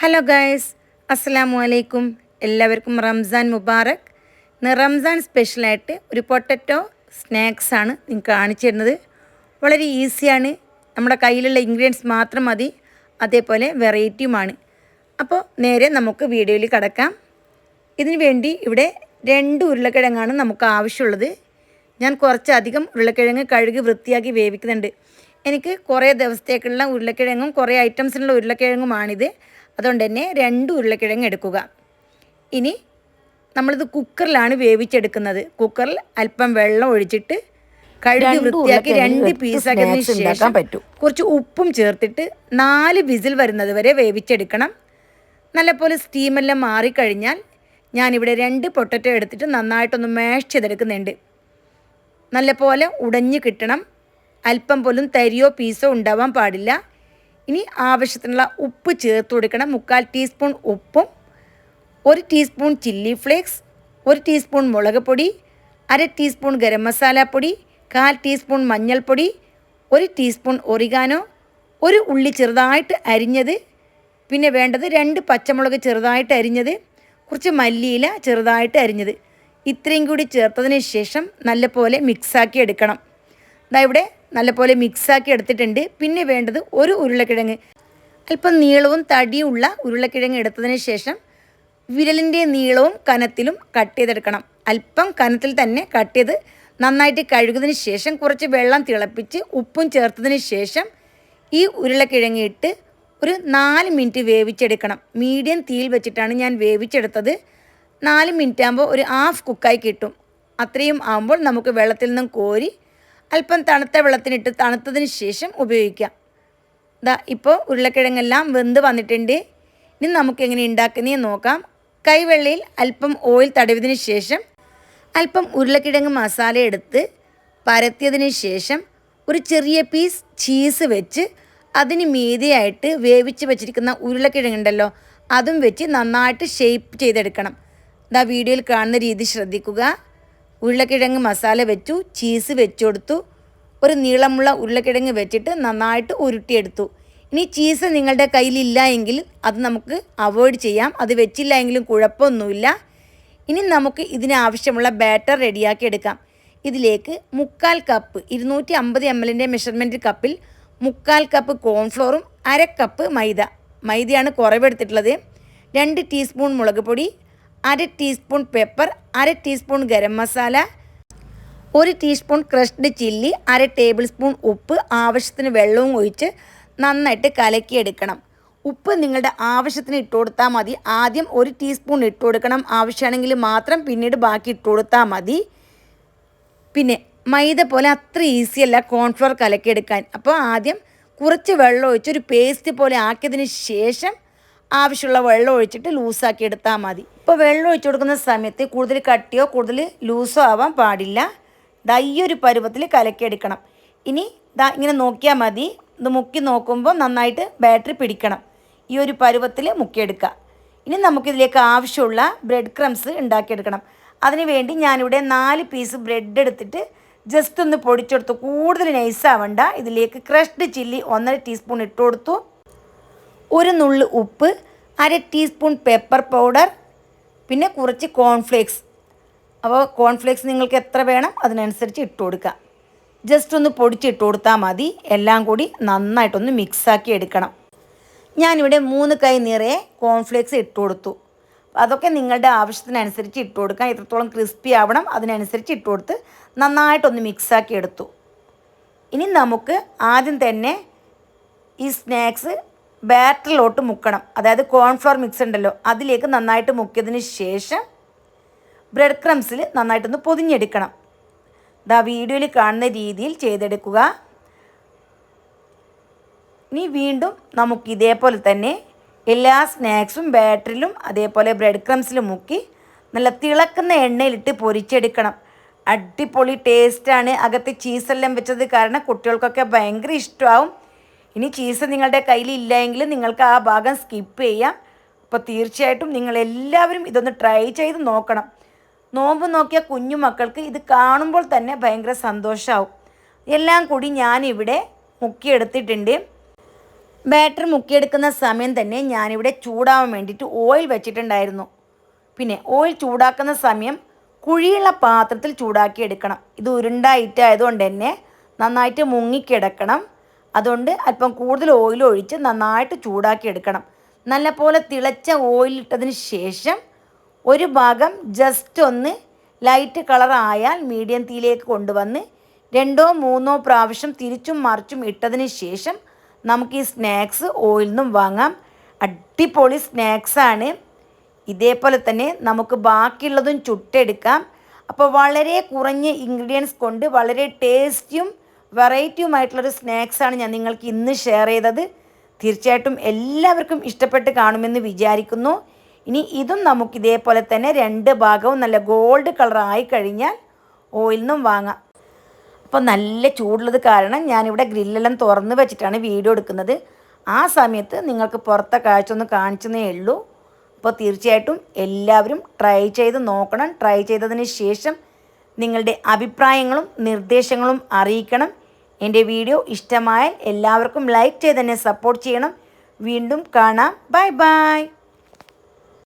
Hello guys അസ്സലാമു അലൈക്കും എല്ലാവർക്കും റംസാൻ മുബാറക്. ഇന്ന് റംസാൻ സ്പെഷ്യലായിട്ട് ഒരു പൊട്ടറ്റോ സ്നാക്സാണ് നിങ്ങൾക്ക് കാണിച്ചു തരുന്നത്. വളരെ ഈസിയാണ് നമ്മുടെ കയ്യിലുള്ള ഇൻഗ്രീഡിയൻസ് മാത്രം മതി. അതേപോലെ വെറൈറ്റിയുമാണ് അപ്പോൾ നേരെ നമുക്ക് വീഡിയോയിൽ കിടക്കാം. ഇതിന് വേണ്ടി ഇവിടെ രണ്ട് ഉരുളക്കിഴങ്ങാണ് നമുക്ക് ആവശ്യമുള്ളത്. ഞാൻ കുറച്ചധികം ഉരുളക്കിഴങ്ങ് കഴുകി വൃത്തിയാക്കി വേവിക്കുന്നുണ്ട്. എനിക്ക് കുറേ ദിവസത്തേക്കുള്ള ഉരുളക്കിഴങ്ങും കുറേ ഐറ്റംസിനുള്ള ഉരുളക്കിഴങ്ങുമാണിത്. അതുകൊണ്ട് തന്നെ രണ്ട് ഉരുളക്കിഴങ്ങ് എടുക്കുക. ഇനി നമ്മളിത് കുക്കറിലാണ് വേവിച്ചെടുക്കുന്നത്. കുക്കറിൽ അല്പം വെള്ളം ഒഴിച്ചിട്ട് കഴുകി വൃത്തിയാക്കി രണ്ട് പീസാക്കിയതിന് ശേഷം പറ്റും. കുറച്ച് ഉപ്പും ചേർത്തിട്ട് നാല് വിസിൽ വരുന്നത് വരെ വേവിച്ചെടുക്കണം. നല്ലപോലെ സ്റ്റീമെല്ലാം മാറിക്കഴിഞ്ഞാൽ ഞാനിവിടെ രണ്ട് പൊട്ടറ്റോ എടുത്തിട്ട് നന്നായിട്ടൊന്ന് മാഷ് ചെയ്തെടുക്കുന്നുണ്ട്. നല്ലപോലെ ഉടഞ്ഞു കിട്ടണം. അല്പം പോലും തരിയോ പീസോ ഉണ്ടാവാൻ പാടില്ല. ഇനി ആവശ്യത്തിനുള്ള ഉപ്പ് ചേർത്ത് കൊടുക്കണം. മുക്കാൽ ടീസ്പൂൺ ഉപ്പും ഒരു ടീസ്പൂൺ ചില്ലി ഫ്ലേക്സ് ഒരു ടീസ്പൂൺ മുളക് പൊടി അര ടീസ്പൂൺ ഗരം മസാലപ്പൊടി പൊടി കാൽ ടീസ്പൂൺ മഞ്ഞൾപ്പൊടി ഒരു ടീസ്പൂൺ ഒറിഗാനോ ഒരു ഉള്ളി ചെറുതായിട്ട് അരിഞ്ഞത് പിന്നെ വേണ്ടത് രണ്ട് പച്ചമുളക് ചെറുതായിട്ട് അരിഞ്ഞത് കുറച്ച് മല്ലിയില ചെറുതായിട്ട് അരിഞ്ഞത്. ഇത്രയും കൂടി ചേർത്തതിന് ശേഷം നല്ലപോലെ മിക്സാക്കി എടുക്കണം. ഇതാ ഇവിടെ നല്ലപോലെ മിക്സാക്കി എടുത്തിട്ടുണ്ട്. പിന്നെ വേണ്ടത് ഒരു ഉരുളക്കിഴങ്ങ്. അല്പം നീളവും തടിയുമുള്ള ഉരുളക്കിഴങ്ങ് എടുത്തതിന് ശേഷം വിരലിന്റെ നീളവും കനത്തിലും കട്ട് ചെയ്തെടുക്കണം. അല്പം കനത്തിൽ തന്നെ കട്ട് ചെയ്ത് നന്നായിട്ട് കഴുകുന്നതിന് ശേഷം കുറച്ച് വെള്ളം തിളപ്പിച്ച് ഉപ്പും ചേർത്തതിന് ശേഷം ഈ ഉരുളക്കിഴങ്ങ് ഇട്ട് ഒരു നാല് മിനിറ്റ് വേവിച്ചെടുക്കണം. മീഡിയം തീയിൽ വെച്ചിട്ടാണ് ഞാൻ വേവിച്ചെടുത്തത്. നാല് മിനിറ്റ് ആകുമ്പോൾ ഒരു ഹാഫ് കുക്കായി കിട്ടും. അത്രയും ആകുമ്പോൾ നമുക്ക് വെള്ളത്തിൽ നിന്നും കോരി അല്പം തണുത്ത വെള്ളത്തിനിട്ട് തണുത്തതിന് ശേഷം ഉപയോഗിക്കാം. ഇതാ ഇപ്പോൾ ഉരുളക്കിഴങ്ങെല്ലാം വെന്ത് വന്നിട്ടുണ്ട്. ഇനി നമുക്ക് എങ്ങനെ ഉണ്ടാക്കുന്നതെന്ന് നോക്കാം. കൈവെള്ളയിൽ അല്പം ഓയിൽ തടവിയതിന് ശേഷം അല്പം ഉരുളക്കിഴങ്ങ് മസാല എടുത്ത് പരത്തിയതിന് ശേഷം ഒരു ചെറിയ പീസ് ചീസ് വെച്ച് അതിന് മീതിയായിട്ട് വേവിച്ച് വെച്ചിരിക്കുന്ന ഉരുളക്കിഴങ്ങുണ്ടല്ലോ അതും വെച്ച് നന്നായിട്ട് ഷേപ്പ് ചെയ്തെടുക്കണം. ഇതാ വീഡിയോയിൽ കാണുന്ന രീതി ശ്രദ്ധിക്കുക. ഉരുളക്കിഴങ്ങ് മസാല വെച്ചു ചീസ് വെച്ചു കൊടുത്തു ഒരു നീളമുള്ള ഉരുളക്കിഴങ്ങ് വെച്ചിട്ട് നന്നായിട്ട് ഉരുട്ടിയെടുത്തു. ഇനി ചീസ് നിങ്ങളുടെ കയ്യിലില്ല എങ്കിൽ അത് നമുക്ക് അവോയ്ഡ് ചെയ്യാം. അത് വെച്ചില്ല എങ്കിലും കുഴപ്പമൊന്നുമില്ല. ഇനി നമുക്ക് ഇതിനാവശ്യമുള്ള ബാറ്റർ റെഡിയാക്കി എടുക്കാം. ഇതിലേക്ക് മുക്കാൽ കപ്പ് ഇരുന്നൂറ്റി അമ്പത് എം എല്ലിന്റെ മെഷർമെന്റ് കപ്പിൽ മുക്കാൽ കപ്പ് കോൺഫ്ലോറും അര കപ്പ് മൈദ. മൈദയാണ് കുറവെടുത്തിട്ടുള്ളത്. രണ്ട് ടീസ്പൂൺ മുളക് പൊടി അര ടീസ്പൂൺ പെപ്പർ അര ടീസ്പൂൺ ഗരം മസാല ഒരു ടീസ്പൂൺ ക്രഷ്ഡ് ചില്ലി അര ടേബിൾ സ്പൂൺ ഉപ്പ്. ആവശ്യത്തിന് വെള്ളവും ഒഴിച്ച് നന്നായിട്ട് കലക്കിയെടുക്കണം. ഉപ്പ് നിങ്ങളുടെ ആവശ്യത്തിന് ഇട്ട് കൊടുത്താൽ മതി. ആദ്യം ഒരു ടീസ്പൂൺ ഇട്ട് കൊടുക്കണം. ആവശ്യമാണെങ്കിൽ മാത്രം പിന്നീട് ബാക്കി ഇട്ട് കൊടുത്താൽ മതി. പിന്നെ മൈദ പോലെ അത്ര ഈസിയല്ല കോൺഫ്ലവർ കലക്കിയെടുക്കാൻ. അപ്പോൾ ആദ്യം കുറച്ച് വെള്ളം ഒഴിച്ച് ഒരു പേസ്റ്റ് പോലെ ആക്കിയതിന് ശേഷം ആവശ്യമുള്ള വെള്ളം ഒഴിച്ചിട്ട് ലൂസാക്കി എടുത്താൽ മതി. ഇപ്പോൾ വെള്ളം ഒഴിച്ചു കൊടുക്കുന്ന സമയത്ത് കൂടുതൽ കട്ടിയോ കൂടുതൽ ലൂസോ ആവാൻ പാടില്ല. ദാ ഈ ഒരു പരുവത്തിൽ കലക്കിയെടുക്കണം ഇനി ദാ ഇങ്ങനെ നോക്കിയാൽ മതി. ഇത് മുക്കി നോക്കുമ്പോൾ നന്നായിട്ട് ബാറ്ററി പിടിക്കണം. ഈ ഒരു പരുവത്തിൽ മുക്കിയെടുക്കുക. ഇനി നമുക്കിതിലേക്ക് ആവശ്യമുള്ള ബ്രെഡ് ക്രംസ് ഉണ്ടാക്കിയെടുക്കണം. അതിന് വേണ്ടി ഞാനിവിടെ നാല് പീസ് ബ്രെഡ് എടുത്തിട്ട് ജസ്റ്റ് ഒന്ന് പൊടിച്ചെടുത്തു. കൂടുതൽ നൈസ് ആവണ്ട. ഇതിലേക്ക് ക്രഷ്ഡ് ചില്ലി ഒന്നര ടീസ്പൂൺ ഇട്ട് കൊടുത്തു. ഒരു നുള്ളു ഉപ്പ് അര ടീസ്പൂൺ പെപ്പർ പൗഡർ പിന്നെ കുറച്ച് കോൺഫ്ലേക്സ് അപ്പോൾ കോൺഫ്ലേക്സ് നിങ്ങൾക്ക് എത്ര വേണം അതിനനുസരിച്ച് ഇട്ട് കൊടുക്കുക. ജസ്റ്റ് ഒന്ന് പൊടിച്ചിട്ട് കൊടുത്താൽ മതി. എല്ലാം കൂടി നന്നായിട്ടൊന്ന് മിക്സാക്കി എടുക്കണം. ഞാനിവിടെ മൂന്ന് കൈ നിറയെ കോൺഫ്ലേക്സ് ഇട്ട് കൊടുത്തു. അതൊക്കെ നിങ്ങളുടെ ആവശ്യത്തിനനുസരിച്ച് ഇട്ട് കൊടുക്കാം. എത്രത്തോളം ക്രിസ്പി ആവണം അതിനനുസരിച്ച് ഇട്ട് കൊടുത്ത് നന്നായിട്ടൊന്ന് മിക്സാക്കി എടുത്തു. ഇനി നമുക്ക് ആദ്യം തന്നെ ഈ സ്നാക്സ് ബാറ്ററിലോട്ട് മുക്കണം. അതായത് കോൺഫ്ലോർ മിക്സ് ഉണ്ടല്ലോ അതിലേക്ക് നന്നായിട്ട് മുക്കിയതിന് ശേഷം ബ്രെഡ് ക്രംസിൽ നന്നായിട്ടൊന്ന് പൊതിഞ്ഞെടുക്കണം. ദാ വീഡിയോയിൽ കാണുന്ന രീതിയിൽ ചെയ്തെടുക്കുക. ഇനി വീണ്ടും നമുക്ക് ഇതേപോലെ തന്നെ എല്ലാ സ്നാക്സും ബാറ്ററിലും അതേപോലെ ബ്രെഡ് ക്രംസിലും മുക്കി നല്ല തിളക്കുന്ന എണ്ണയിലിട്ട് പൊരിച്ചെടുക്കണം. അടിപൊളി ടേസ്റ്റാണ് അകത്ത് ചീസെല്ലാം വെച്ചത് കാരണം കുട്ടികൾക്കൊക്കെ ഭയങ്കര ഇഷ്ടമാവും. ഇനി ചീസ് നിങ്ങളുടെ കയ്യിൽ ഇല്ലെങ്കിൽ നിങ്ങൾക്ക് ആ ഭാഗം സ്കിപ്പ് ചെയ്യാം. അപ്പോൾ തീർച്ചയായിട്ടും നിങ്ങളെല്ലാവരും ഇതൊന്ന് ട്രൈ ചെയ്ത് നോക്കണം. നോമ്പ് നോക്കിയ കുഞ്ഞു മക്കൾക്ക് ഇത് കാണുമ്പോൾ തന്നെ ഭയങ്കര സന്തോഷമാവും എല്ലാം കൂടി ഞാനിവിടെ മുക്കിയെടുത്തിട്ടുണ്ട്. ബാറ്റർ മുക്കിയെടുക്കുന്ന സമയം തന്നെ ഞാനിവിടെ ചൂടാവാൻ വേണ്ടിയിട്ട് ഓയിൽ വെച്ചിട്ടുണ്ടായിരുന്നു. പിന്നെ ഓയിൽ ചൂടാക്കുന്ന സമയം കുഴിയുള്ള പാത്രത്തിൽ ചൂടാക്കി എടുക്കണം. ഇത് ഉരുണ്ടായിട്ടായതുകൊണ്ട് തന്നെ നന്നായിട്ട് മുങ്ങിക്കിടക്കണം. അതുകൊണ്ട് അല്പം കൂടുതൽ ഓയിൽ ഒഴിച്ച് നന്നായിട്ട് ചൂടാക്കി എടുക്കണം. നല്ലപോലെ തിളച്ച ഓയിലിട്ടതിന് ശേഷം ഒരു ഭാഗം ജസ്റ്റ് ഒന്ന് ലൈറ്റ് കളർ ആയാൽ മീഡിയം തീയിലേക്ക് കൊണ്ടുവന്ന് രണ്ടോ മൂന്നോ പ്രാവശ്യം തിരിച്ചും മറിച്ചും ഇട്ടതിന് ശേഷം നമുക്ക് ഈ സ്നാക്സ് ഓയിൽ നിന്നും വാങ്ങാം. അടിപൊളി സ്നാക്സാണ് ഇതേപോലെ തന്നെ നമുക്ക് ബാക്കിയുള്ളതും ചുട്ടെടുക്കാം. അപ്പോൾ വളരെ കുറഞ്ഞ ഇൻഗ്രീഡിയൻസ് കൊണ്ട് വളരെ ടേസ്റ്റിയും വെറൈറ്റിയുമായിട്ടുള്ളൊരു സ്നാക്സാണ് ഞാൻ നിങ്ങൾക്ക് ഇന്ന് ഷെയർ ചെയ്തത്. തീർച്ചയായിട്ടും എല്ലാവർക്കും ഇഷ്ടപ്പെട്ട് കാണുമെന്ന് വിചാരിക്കുന്നു. ഇനി ഇതും നമുക്ക് ഇതേപോലെ തന്നെ രണ്ട് ഭാഗവും നല്ല ഗോൾഡ് കളർ ആയി കഴിഞ്ഞാൽ ഓയിൽ നിന്നും വാങ്ങാം. അപ്പോൾ നല്ല ചൂടുള്ളത് കാരണം ഞാനിവിടെ ഗ്രില്ലെല്ലാം തുറന്ന് വെച്ചിട്ടാണ് വീഡിയോ എടുക്കുന്നത്. ആ സമയത്ത് നിങ്ങൾക്ക് പുറത്തെ കാഴ്ച ഒന്ന് കാണിച്ചതേ ഉള്ളൂ. അപ്പോൾ തീർച്ചയായിട്ടും എല്ലാവരും ട്രൈ ചെയ്ത് നോക്കണം. ട്രൈ ചെയ്തതിന് ശേഷം നിങ്ങളുടെ അഭിപ്രായങ്ങളും നിർദ്ദേശങ്ങളും അറിയിക്കണം. എന്റെ വീഡിയോ ഇഷ്ടമായാൽ എല്ലാവർക്കും ലൈക്ക് ചെയ്ത് തന്നെ സപ്പോർട്ട് ചെയ്യണം. വീണ്ടും കാണാം. Bye bye.